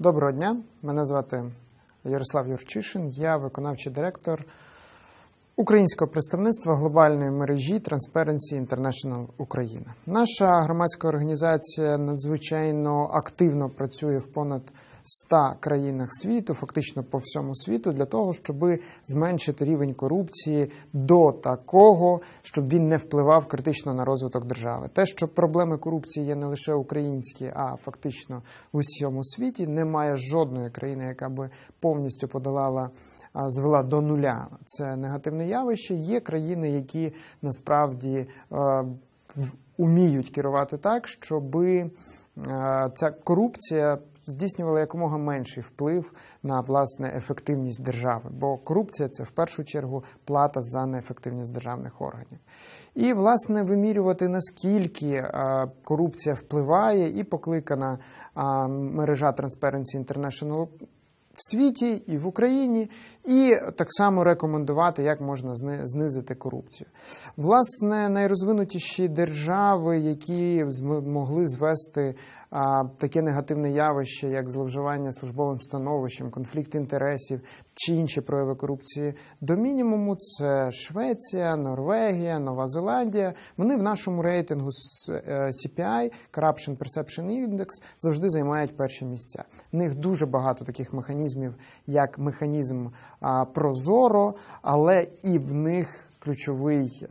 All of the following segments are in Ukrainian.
Доброго дня, мене звати Ярослав Юрчишин, я виконавчий директор українського представництва глобальної мережі Transparency International Україна. Наша громадська організація надзвичайно активно працює в понад 100 країнах світу, фактично по всьому світу, для того, щоб зменшити рівень корупції до такого, щоб він не впливав критично на розвиток держави. Те, що проблеми корупції є не лише українські, а фактично в усьому світі, немає жодної країни, яка би повністю подолала. Звела до нуля це негативне явище. Є країни, які насправді е, уміють керувати так, щоби е, ця корупція здійснювала якомога менший вплив на власне ефективність держави. Бо корупція це в першу чергу плата за неефективність державних органів. І власне вимірювати наскільки е, корупція впливає, і покликана мережа Transparency International в світі і в Україні, і так само рекомендувати, як можна знизити корупцію. Власне, найрозвинутіші держави, які зм- могли звести таке негативне явище, як зловживання службовим становищем, конфлікт інтересів чи інші прояви корупції до мінімуму, це Швеція, Норвегія, Нова Зеландія. Вони в нашому рейтингу е, CPI, Corruption Perception Index, завжди займають перші місця. В них дуже багато таких механізмів, як механізм Прозоро, але і в них ключовий,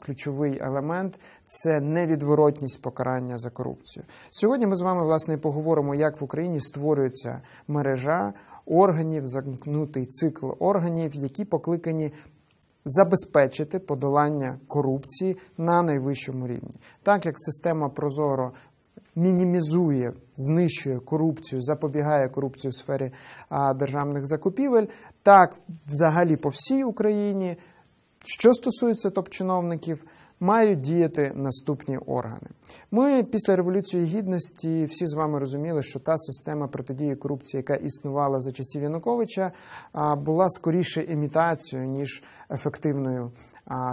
ключовий елемент це невідворотність покарання за корупцію. Сьогодні ми з вами власне поговоримо, як в Україні створюється мережа органів, замкнутий цикл органів, які покликані забезпечити подолання корупції на найвищому рівні. Так як система Прозоро мінімізує, знищує корупцію, запобігає корупції у сфері а, державних закупівель, так взагалі по всій Україні, що стосується топ-чиновників, мають діяти наступні органи. Ми після революції гідності всі з вами розуміли, що та система протидії корупції, яка існувала за часів Януковича, була скоріше імітацією ніж ефективною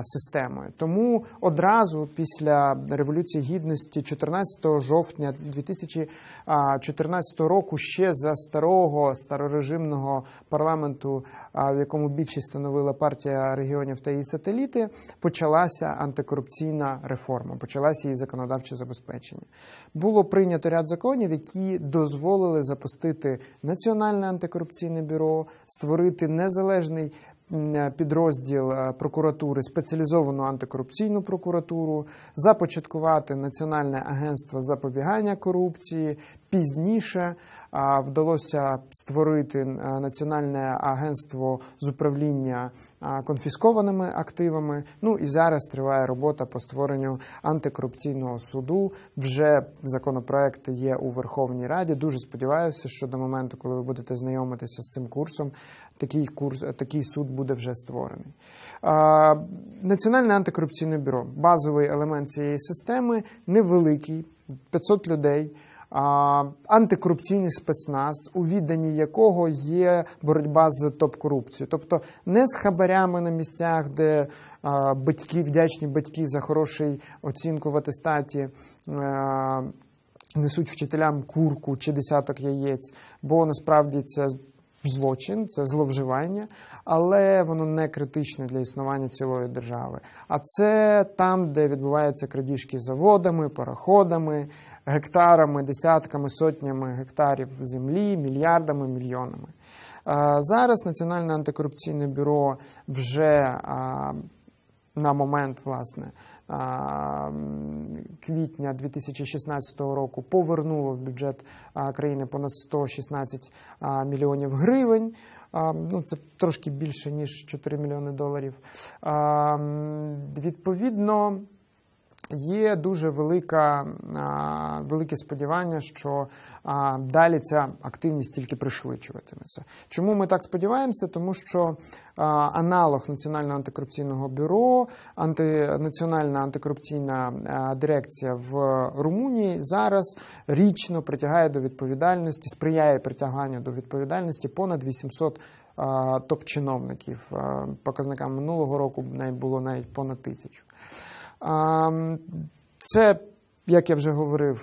системою. Тому одразу після революції гідності, 14 жовтня 2014 року, ще за старого старорежимного парламенту, в якому більшість становила партія регіонів та її сателіти, почалася антикорупційна реформа, почалася її законодавче забезпечення. Було прийнято ряд законів, які дозволили запустити національне антикорупційне бюро, створити незалежний підрозділ е, прокуратури, спеціалізовану антикорупційну прокуратуру, започаткувати Національне агентство запобігання корупції. Пізніше вдалося створити е, Національне агентство з управління конфіскованими активами. Ну і зараз триває робота по створенню антикорупційного суду. Вже законопроекти є у Верховній Раді. Дуже сподіваюся, що до моменту, коли ви будете знайомитися з цим курсом, такий курс, такий суд буде вже створений. Національне антикорупційне бюро базовий елемент цієї системи невеликий, 500 людей. Антикорупційний спецназ, у відданні якого є боротьба з топ-корупцією, тобто не з хабарями на місцях, де батьки, вдячні батьки за хороший оцінку в атестаті. Несуть вчителям курку чи десяток яєць, бо насправді це злочин, це зловживання, але воно не критичне для існування цілої держави. А це там, де відбуваються крадіжки заводами, пароходами, гектарами, десятками, сотнями гектарів землі, мільярдами, мільйонами. Зараз Національне антикорупційне бюро вже на момент власне квітня 2016 року повернуло в бюджет країни понад 116 а, мільйонів гривень. Ну, це трошки більше ніж 4 мільйони доларів. Відповідно, є дуже велика, велике сподівання, що далі ця активність тільки пришвидшуватиметься. Чому ми так сподіваємося? Тому що аналог Національного антикорупційного бюро, анти, Національна антикорупційна дирекція в Румунії зараз річно притягає до відповідальності, сприяє притяганню до відповідальності понад 800 топ-чиновників. Показникам минулого року було навіть понад тисячу. Це, як я вже говорив,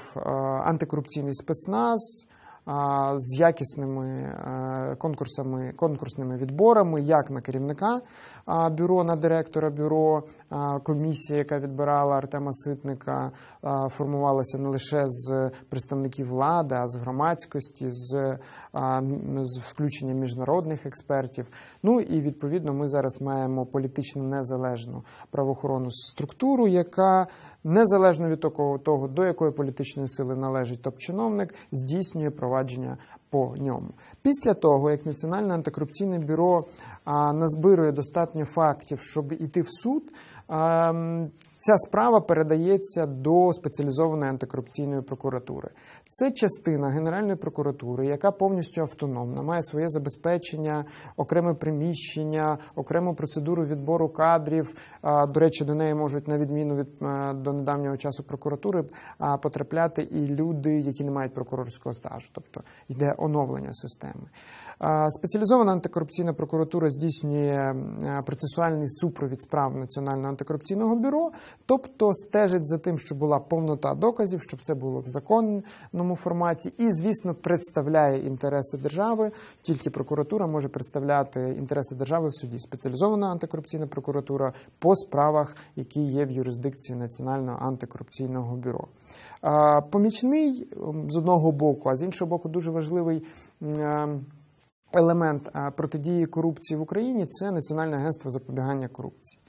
антикорупційний спецназ, з якісними е, конкурсами, конкурсними відборами, як на керівника бюро, на директора бюро. Комісія, яка відбирала Артема Ситника, формувалася не лише з представників влади, а з громадськості, з, з включенням міжнародних експертів. Ну і відповідно ми зараз маємо політично незалежну правоохоронну структуру, яка незалежно від того, до якої політичної сили належить топ-чиновник, здійснює провадження по ньому. Після того, як Національне антикорупційне бюро назбирує достатньо фактів, щоб іти в суд, ця справа передається до спеціалізованої антикорупційної прокуратури. Це частина Генеральної прокуратури, яка повністю автономна, має своє забезпечення, окреме приміщення, окрему процедуру відбору кадрів. До речі, до неї можуть, на відміну від е, до недавнього часу прокуратури, а, потрапляти і люди, які не мають прокурорського стажу, тобто йде оновлення системи. Спеціалізована антикорупційна прокуратура здійснює е, процесуальний супровід справ Національного антикорупційного бюро, тобто стежить за тим, щоб була повнота доказів, щоб це було в законному форматі, і, звісно, представляє інтереси держави. Тільки прокуратура може представляти інтереси держави в суді. Спеціалізована антикорупційна прокуратура по справах, які є в юрисдикції Національного антикорупційного бюро. Помічний з одного боку, а з іншого боку, дуже важливий. М, е, Елемент протидії корупції в Україні це Національне агентство запобігання корупції.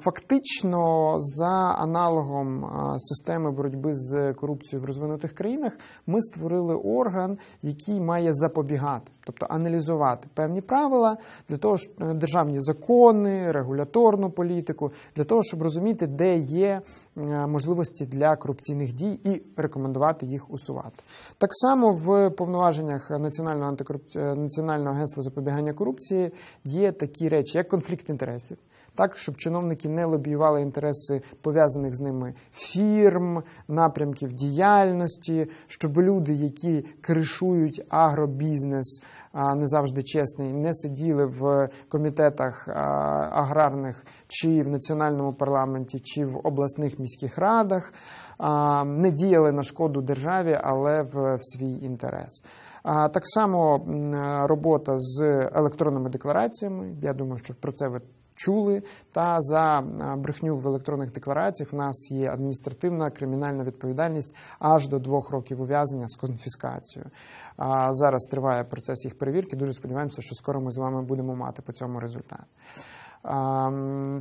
Фактично, за аналогом системи боротьби з корупцією в розвинутих країнах, ми створили орган, який має запобігати, тобто аналізувати певні правила для того, щоб е, державні закони, регуляторну політику, для того, щоб розуміти, де є е, можливості для корупційних дій і рекомендувати їх усувати. Так само в повноваженнях Національного антикоруп... е, агентства запобігання корупції є такі речі, як конфлікт інтересів. Так, щоб чиновники не лобіювали інтереси пов'язаних з ними фірм, напрямків діяльності, щоб люди, які кришують агробізнес, не завжди чесний, не сиділи в комітетах аграрних чи в національному парламенті, чи в обласних міських радах, не діяли на шкоду державі, але в, свій інтерес. Так само робота з електронними деклараціями. Я думаю, що про це ви чули. Та за брехню в електронних деклараціях в нас є адміністративна кримінальна відповідальність аж до двох років ув'язнення з конфіскацією. А зараз триває процес їх перевірки. Дуже сподіваємося, що скоро ми з вами будемо мати по цьому результат.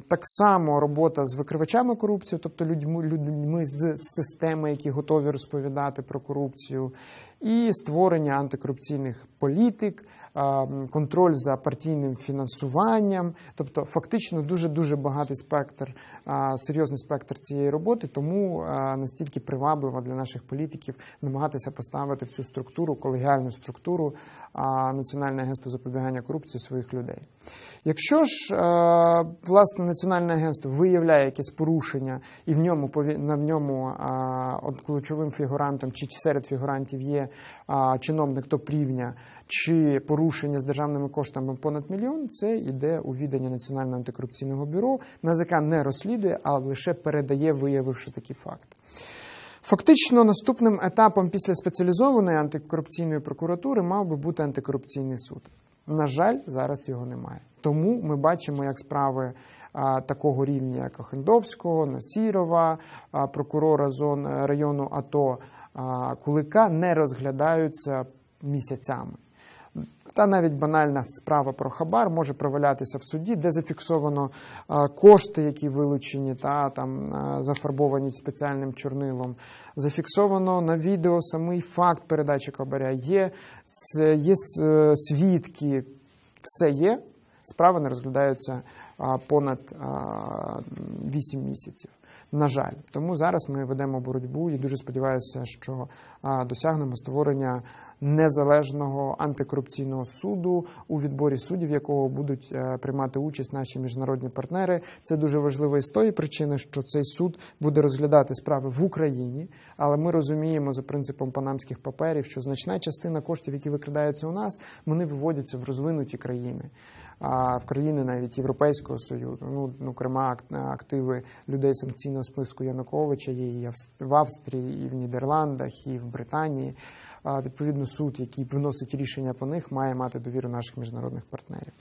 Так само робота з викривачами корупції, тобто людьми, людьми з системи, які готові розповідати про корупцію, і створення антикорупційних політик, контроль за партійним фінансуванням, тобто фактично дуже дуже багатий спектр, серйозний спектр цієї роботи, тому настільки привабливо для наших політиків намагатися поставити в цю структуру, колегіальну структуру Національне агентство запобігання корупції своїх людей. Якщо ж власне національне агентство виявляє якесь порушення, і в ньому на в ньому ключовим фігурантом чи серед фігурантів є чиновник топ-рівня, чи порушення з державними коштами понад мільйон, це йде у відання Національного антикорупційного бюро. НАЗК не розслідує, а лише передає, виявивши такі факти. Фактично, наступним етапом після спеціалізованої антикорупційної прокуратури мав би бути антикорупційний суд. На жаль, зараз його немає. Тому ми бачимо, як справи а, такого рівня, як Охендовського, Насірова, а, прокурора зон району АТО а, Кулика не розглядаються місяцями. Та навіть банальна справа про хабар може провалятися в суді, де зафіксовано кошти, які вилучені та там зафарбовані спеціальним чорнилом. Зафіксовано на відео самий факт передачі хабаря. Є, є свідки, все є. Справи не розглядаються понад а, 8 місяців. На жаль, тому зараз ми ведемо боротьбу і дуже сподіваюся, що досягнемо створення незалежного антикорупційного суду у відборі суддів, якого будуть е, приймати участь наші міжнародні партнери. Це дуже важливо із тої причини, що цей суд буде розглядати справи в Україні, але ми розуміємо за принципом панамських паперів, що значна частина коштів, які викрадаються у нас, вони виводяться в розвинуті країни. А в країни навіть Європейського союзу, ну зокрема активи людей санкційного списку Януковича є і в Австрії, і в Нідерландах, і в Британії. Відповідно суд, який виносить рішення по них, має мати довіру наших міжнародних партнерів.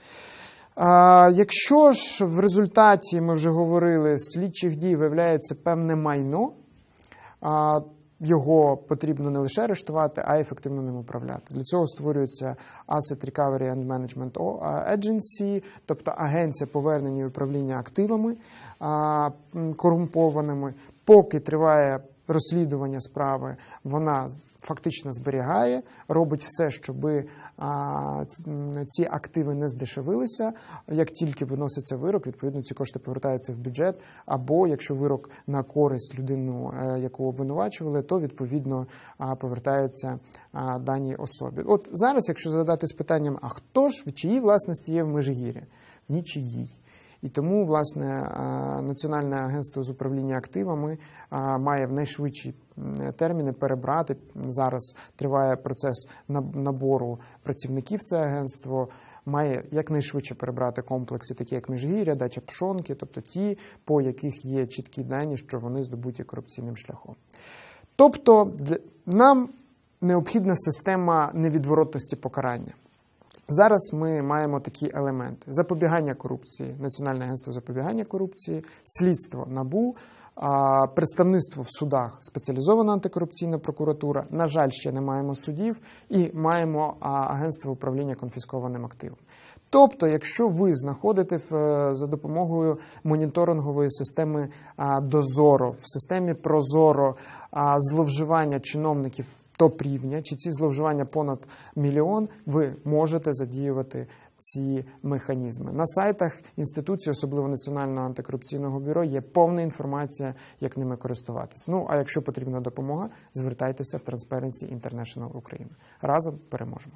Якщо ж в результаті ми вже говорили слідчих дій виявляється певне майно, його потрібно не лише арештувати, а й ефективно ним управляти. Для цього створюється Asset Recovery and Management Agency, тобто агенція повернення і управління активами корумпованими. Поки триває розслідування справи, вона фактично зберігає, робить все, щоб ці активи не здешевилися. Як тільки виноситься вирок, відповідно ці кошти повертаються в бюджет. Або якщо вирок на користь людину, е, яку обвинувачували, то відповідно повертаються даній особі. От зараз, якщо задатись питанням, а хто ж в чиїй власності є в Межигір'ї? Нічиїй. І тому, власне, Національне агентство з управління активами має в найшвидші терміни перебрати. Зараз триває процес набору працівників це агентство. Має якнайшвидше перебрати комплекси, такі як Міжгір'я, дача Пшонки, тобто ті, по яких є чіткі дані, що вони здобуті корупційним шляхом. Тобто нам необхідна система невідворотності покарання. Зараз ми маємо такі елементи: запобігання корупції, Національне агентство запобігання корупції, слідство НАБУ, представництво в судах, спеціалізована антикорупційна прокуратура. На жаль, ще не маємо судів і маємо агентство управління конфіскованим активом. Тобто, якщо ви знаходите е, за допомогою моніторингової системи а, Дозоро в системі Прозоро зловживання чиновників топ-рівня, чи ці зловживання понад мільйон, ви можете задіювати ці механізми. На сайтах інституції, особливо Національного антикорупційного бюро, є повна інформація, як ними користуватись. Ну а якщо потрібна допомога, звертайтеся в Transparency International Україна. Разом переможемо.